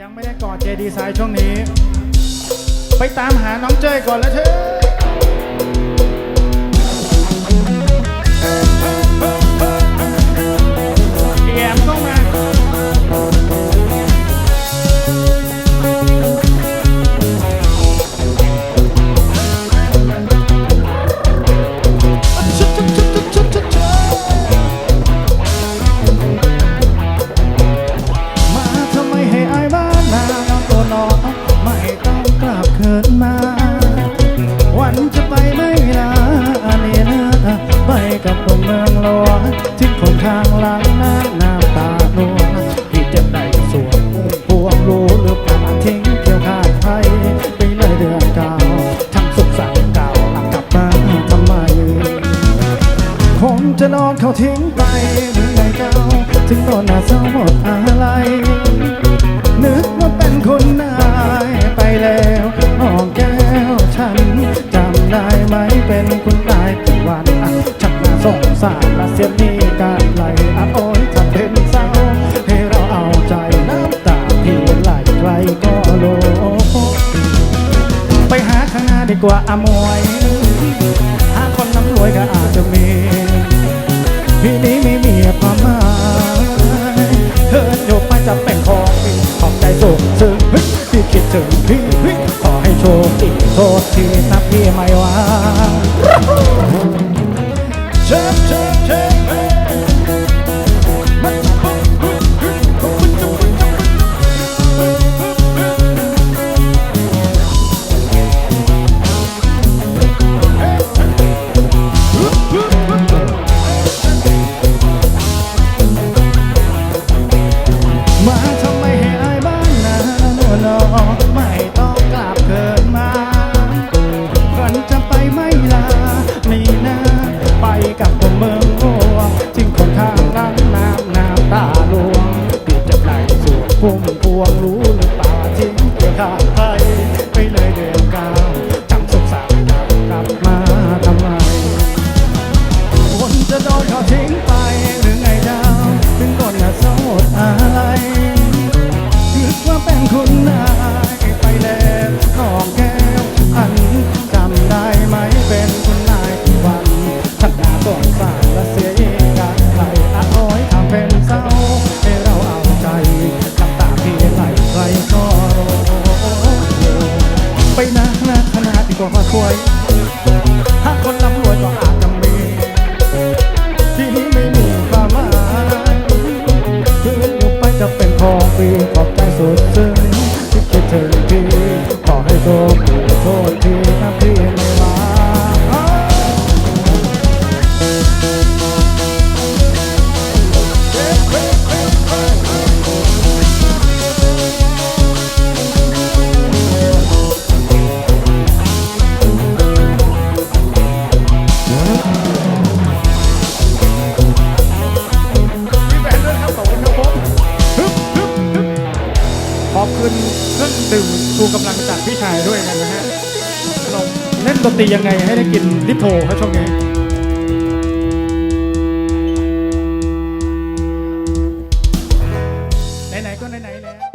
ยังไม่ได้กอดเจดีไซน์ช่วงนี้ ไปตามหาน้องเจ้ยก่อนแล้วเถอะ ทิ้งคนทางหลังน้ำน้ำตาหนวที่เจ็บได้สวงพวงรู้หรือเปล่าทิ้งเกี่ยวขาดไทยไปเลยเดือนเก่าทั้งสุขสันต์เก่ากกลับมาทำไมคงจะนอนเขาทิ้งไปหรือไงเจ้าถึงโดนหน้าเศร้าหมดอะไรนึกว่าเป็นคนนายไปแล้วน้องแก้วฉันจำได้ไหมเป็นคุณนายกี่วันอะชักน่าสงสารและเสียนี้ กว่าอมวยหาคนน้ำรวยก็อาจจะมี พี่นี้ไม่มีความหมาณเธอโยกไปจะเป็นของพี่ขอบใจสูงซึ้งพี่คิดถึงพี่ขอให้โชคดีโทษทีนะพี่ไม่ว่า วงรู้หรือเปล่าทิ้งไปข้างทาง ที่ก็มาช่วยถ้าคนร่ำรวยก็อาจจะมีที่นี้ไม่มีความหมายคืนอยู่ไปจะเป็นของฟรีขอบใจสุดซึ้ง อบขึ้นเครื่องดื่มชูกำลังจากพี่ชายด้วยกันนะฮะเราเล่นดนตรียังไงให้ได้กินลิโพครับช่วงนี้ไหนๆก็ไหนๆแล้ว